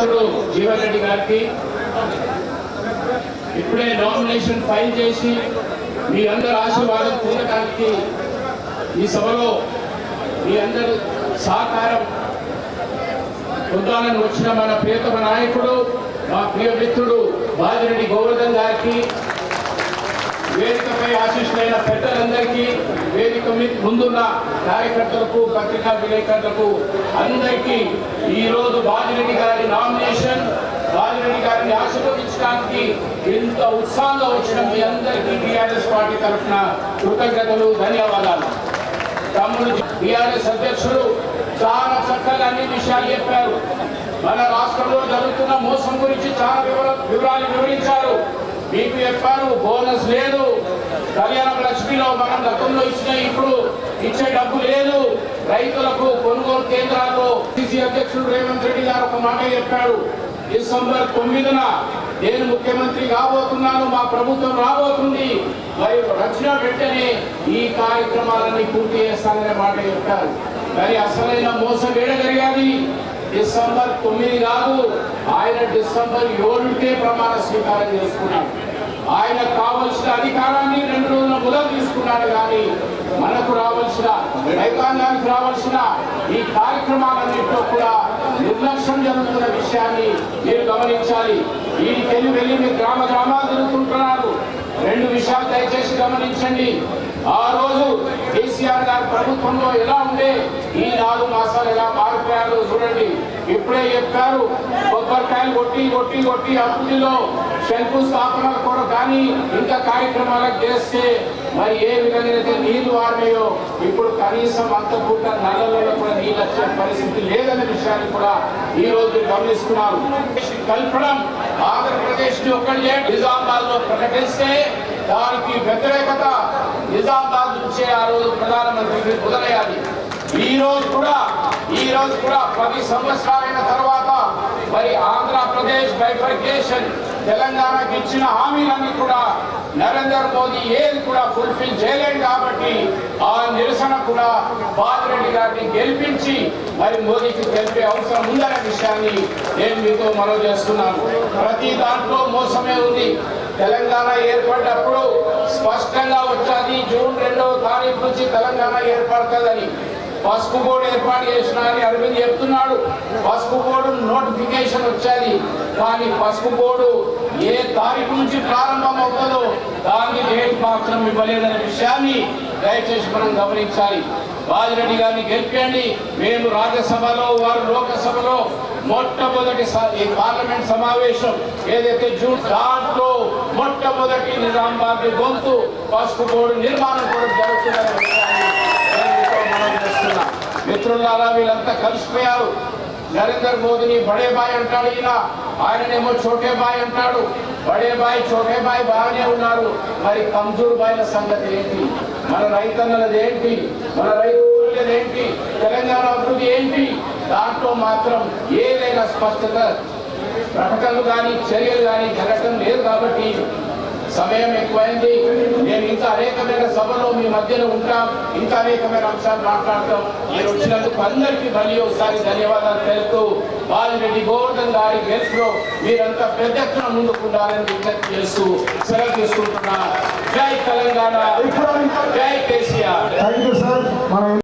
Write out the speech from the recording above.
జీవన్ రెడ్డి గారికి ఇప్పుడే nomination file చేసి మీ అందరి ఆశీర్వాదం పొందడానికి ఈ సభలో మీ అందరి సహకారం పొందాలని వచ్చిన మన ప్రియతమ నాయకుడు మా ప్రియ మిత్రుడు బాజిరెడ్డి గోవర్ధన్ గారికి వేదికపై ఆశిష్లైన పెద్దలందరికీ వేదిక ముందున్న కార్యకర్తలకు పత్రికా విలేకరులకు అందరికీ ఈ రోజు బాజిరెడ్డి గారి నామినేషన్ బాజిరెడ్డి గారిని ఆశీర్వదించడానికి ఎంత ఉత్సాహంగా వచ్చిన మీ అందరికీ టీఆర్ఎస్ పార్టీ తరఫున కృతజ్ఞతలు ధన్యవాదాలు. తమ్ముడు టీఆర్ఎస్ అధ్యక్షుడు చాలా చక్కగా అన్ని విషయాలు చెప్పారు. మన రాష్ట్రంలో జరుగుతున్న మోసం గురించి చాలా వివర వివరాలు వివరించారు. మీకు చెప్పారు బోనస్ లేదు. కళ్యాణ లక్ష్మిలో మనం గతంలో ఇచ్చిన ఇప్పుడు ఇచ్చే డబ్బు లేదు. రైతులకు కొనుగోలు కేంద్రాల్లో సిసి అధ్యక్షుడు రేవంత్ రెడ్డి గారు ఒక మాట చెప్పాడు. డిసెంబర్ తొమ్మిదిన నేను ముఖ్యమంత్రి కాబోతున్నాను మా ప్రభుత్వం రాబోతుంది. మరి రచన వెంటనే ఈ కార్యక్రమాలన్నీ పూర్తి చేస్తాననే మాట చెప్పారు. కానీ అసలైన మోసం ఏడగలిగాది డిసెంబర్ తొమ్మిది కాదు ఆయన డిసెంబర్ ఏడుకే ప్రమాణ స్వీకారం చేసుకున్నాడు. ఆయన కావలసిన అధికారాన్ని రెండు రోజుల మొదలు తీసుకున్నాడు కానీ మనకు రావాల్సిన రైతాంగానికి రావాల్సిన ఈ కార్యక్రమాలన్నింటిలో కూడా విషయాన్ని మీరు గమనించాలి. వీడికెళ్ళి వెళ్ళి మీరు గ్రామ గ్రామాలు తిరుగుతుంటున్నారు. రెండు విషయాలు దయచేసి గమనించండి. ఆ రోజు కేసీఆర్ గారి ప్రభుత్వంలో ఎలా ఉండే ఈ నాలుగు మాసాలు ఎలా మారిపోయారో చూడండి. ఇప్పుడే చెప్పారు కొబ్బరికాయలు కొట్టి కొట్టి కొట్టి అభివృద్ధిలో శంకుస్థాపనల కూడా కానీ ఇంకా కార్యక్రమాలకు చేస్తే మరి ఏ విధంగా అయితే నీళ్ళు వారినాయో ఇప్పుడు కనీసం అంత పూట నల్లలలో కూడా నీళ్ళు వచ్చే పరిస్థితి లేదనే విషయాన్ని కూడా ఈ రోజు గమనిస్తున్నారు. కల్పడం ఆంధ్రప్రదేశ్ని ఒక్కటి నిజామాబాద్లో ప్రకటిస్తే దానికి వ్యతిరేకత నిజామాబాద్ నుంచే ఆ రోజు ప్రధానమంత్రికి మొదలయ్యాలి ఈ రోజు కూడా ఈ రోజు కూడా పది సంవత్సరాలైన తర్వాత మరి ఆంధ్రప్రదేశ్ బైఫర్కేషన్ తెలంగాణకి ఇచ్చిన హామీలన్నీ కూడా నరేంద్ర మోదీ ఏది కూడా ఫుల్ఫిల్ చేయలేదు కాబట్టి ఆ నిరసన కూడా బాజిరెడ్డి గారిని గెలిపించి మరి మోదీకి గెలిపే అవసరం ఉందనే విషయాన్ని నేను మీతో మనవి చేస్తున్నాను. ప్రతి దాంట్లో మోసమే ఉంది. తెలంగాణ ఏర్పడినప్పుడు స్పష్టంగా వచ్చాది జూన్ రెండవ తారీఖు నుంచి తెలంగాణ ఏర్పడుతుందని. పసుపు బోర్డు ఏర్పాటు చేసిన అని అరవింద్ చెప్తున్నాడు. పసుపు బోర్డు నోటిఫికేషన్ వచ్చేది. కానీ పసుపు బోర్డు ఏ తారీఖు నుంచి ప్రారంభం అవుతుందో దానికి డేట్ మాత్రం ఇవ్వలేదనే విషయాన్ని దయచేసి మనం గమనించాలి. బాజిరెడ్డి గారిని గెలిపండి మేము రాజ్యసభలో వారు లోకసభలో మొట్టమొదటి ఈ పార్లమెంట్ సమావేశం ఏదైతే జూన్ దాంట్లో నిజామాబాద్ గొంతు పసుపు బోర్డు నిర్మాణం కూడా జరుగుతుందనే చేస్తున్నా. మిత్రులారా వీళ్ళంతా కలిసిపోయారు. నరేంద్ర మోదీని బడే బాయ్ అంటాడు ఈయన. ఆయననేమో చోటే బాయ్ అంటాడు. బడే బాయ్ చోటే బాయ్ బాగానే ఉన్నారు. మరి కమ్జూర్ బాయ్ల సంగతి ఏంటి? మన రైతన్నలది ఏంటి? మన రైతు ఏంటి? తెలంగాణ అభివృద్ధి ఏంటి? దాంట్లో మాత్రం ఏదైనా స్పష్టత. ప్రకటనలు కానీ చర్యలు కానీ జరగటం సమయం ఎక్కువైంది. నేను ఇంకా అనేకమైన సభలో మీ మధ్యలో ఉంటాం. ఇంకా అనేకమైన అంశాలు మాట్లాడతాం. మీరు వచ్చినందుకు అందరికీ మళ్ళీ ఒకసారి ధన్యవాదాలు తెలుపుతూ బాలిరెడ్డి గోవర్ధన్ గారి గెలుపులో మీరంతా పెద్ద ఎత్తున ముందుకుండాలని విజ్ఞప్తి చేస్తూ సెలవు తీసుకుంటున్నా జై తెలంగాణ. జై కేసీఆర్.